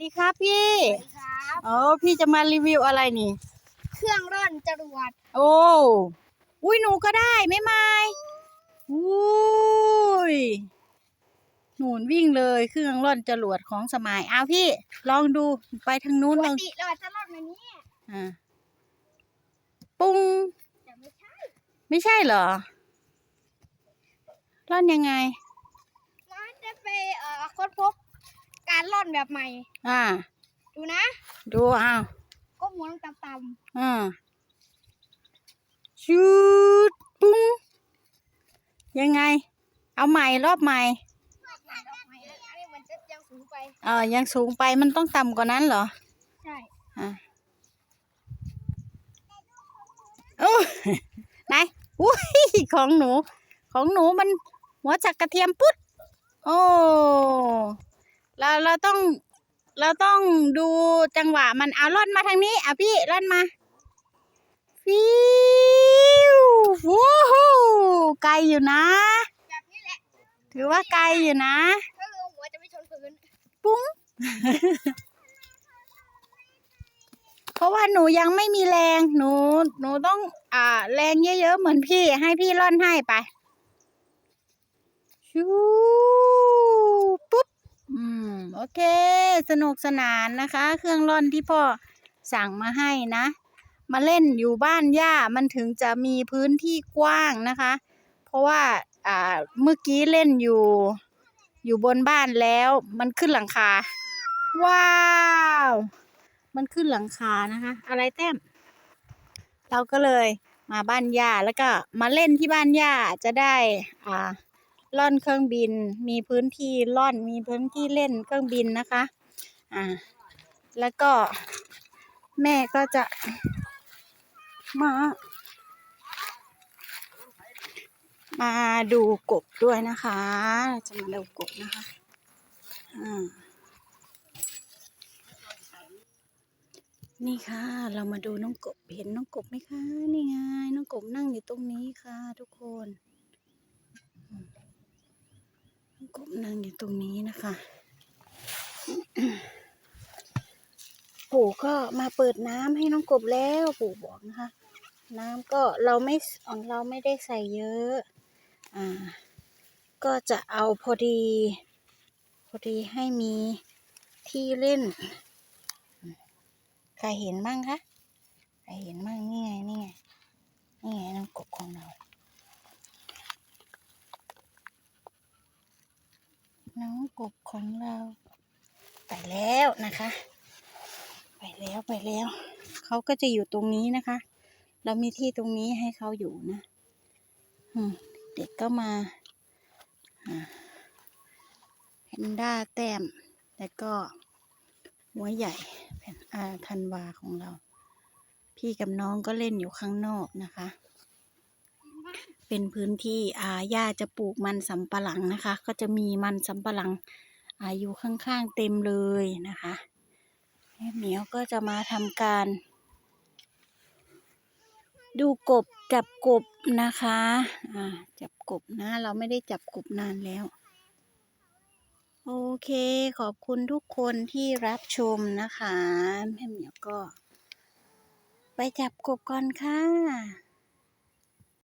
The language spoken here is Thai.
ดีครับพี่ครับโอ้พี่จะมารีวิวอะไรนี่ เครื่องร่อนจรวด โอ้อุ้ยหนูก็ได้ไม่ไม่อุ้ยหนูนวิ่งเลยเครื่องร่อนจรวดของสมัยเอาพี่ ลองดูไปทางนู้นปลกองติเราจะร่อนแบบนี้อ่าปุ้งแต่ไม่ใช่ ไม่ใช่เหรอ ร่อนยังไงเราจะไปเอ่อค้นพบ การร่อนแบบใหม่ อ่า ดูนะ ดูอ้าวก็หมุนต่ำอ่าชุดปุ้งยังไง เอาใหม่รอบใหม่ๆแบบใหม่อันนี้มันจะยังสูงไป เออยังสูงไปมันต้องต่ำกว่านั้นเหรอ ใช่ อะโอ้ยไหนอุ้ยของหนู ของหนูมันหัวจักกระเทียมปุ๊ด โอ้ เราเราต้อง เราต้องดูจังหวะมันเอาล่อนมาทางนี้อะพี่ล่อนมาฟิววู้ฮู้ไกลอยู่นะ แบบนี้แหละถือว่าไกลอยู่นะก็คือหัวจะไม่ชนพื้นปุ้ง เพราะว่าหนูยังไม่มีแรงหนู หนูต้อง อ่า แรงเยอะๆเหมือนพี่ให้พี่ร่อนให้ไปชูปุ๊บอืมโอ เค สนุกสนานนะคะ เครื่องร่อนที่พ่อสั่งมาให้นะ มาเล่นอยู่บ้านย่ามันถึงจะมีพื้นที่กว้างนะคะ เพราะว่าอ่าเมื่อกี้เล่นอยู่อยู่บนบ้านแล้วมันขึ้นหลังคา ว้าว มันขึ้นหลังคานะคะ อะไรแต้ม เราก็เลยมาบ้านย่าแล้วก็มาเล่นที่บ้านย่าจะได้อ่า ล่อนเครื่องบิน มีพื้นที่ล่อนมีพื้นที่เล่นเครื่องบินนะคะ อ่า แล้วก็แม่ก็จะมามาดูกบด้วยนะคะเราจะมาดูกบนะคะ อ่า นี่ค่ะ เรามาดูน้องกบ เห็นน้องกบไหมคะ นี่ไง น้องกบนั่งอยู่ตรงนี้ค่ะ ทุกคน นั่งอยู่ตรงนี้นะคะ ปู่ก็มาเปิดน้ำให้น้องกบแล้วปู่บอกนะคะ น้ำก็เราไม่ของเราไม่ได้ใส่เยอะ อ่า ก็จะเอาพอดี พอดีให้มีที่เล่น ใครเห็นบ้างคะ ใครเห็นบ้างนี่ไงนี่ไงนี่ไงน้องกบของเรา น้องกบของเรา ไปแล้วนะคะ ไปแล้วไปแล้ว เขาก็จะอยู่ตรงนี้นะคะ เรามีที่ตรงนี้ให้เขาอยู่นะเด็กก็มาอ่าแพนด้าแต้ม แล้วก็หัวใหญ่แผ่นอาธันวาของเรา พี่กับน้องก็เล่นอยู่ข้างนอกนะคะ เป็นพื้นที่อาย่าจะปลูกมันสำปะหลังนะคะ ก็จะมีมันสำปะหลังอาอยู่ข้างๆเต็มเลยนะคะแม่เหมียวก็จะมาทำการ ดูกบจับกบนะคะอ่าจับกบนะ เราไม่ได้จับกบนานแล้ว โอเค ขอบคุณทุกคนที่รับชมนะคะแม่เหมียวก็ ไปจับกบก่อนค่ะ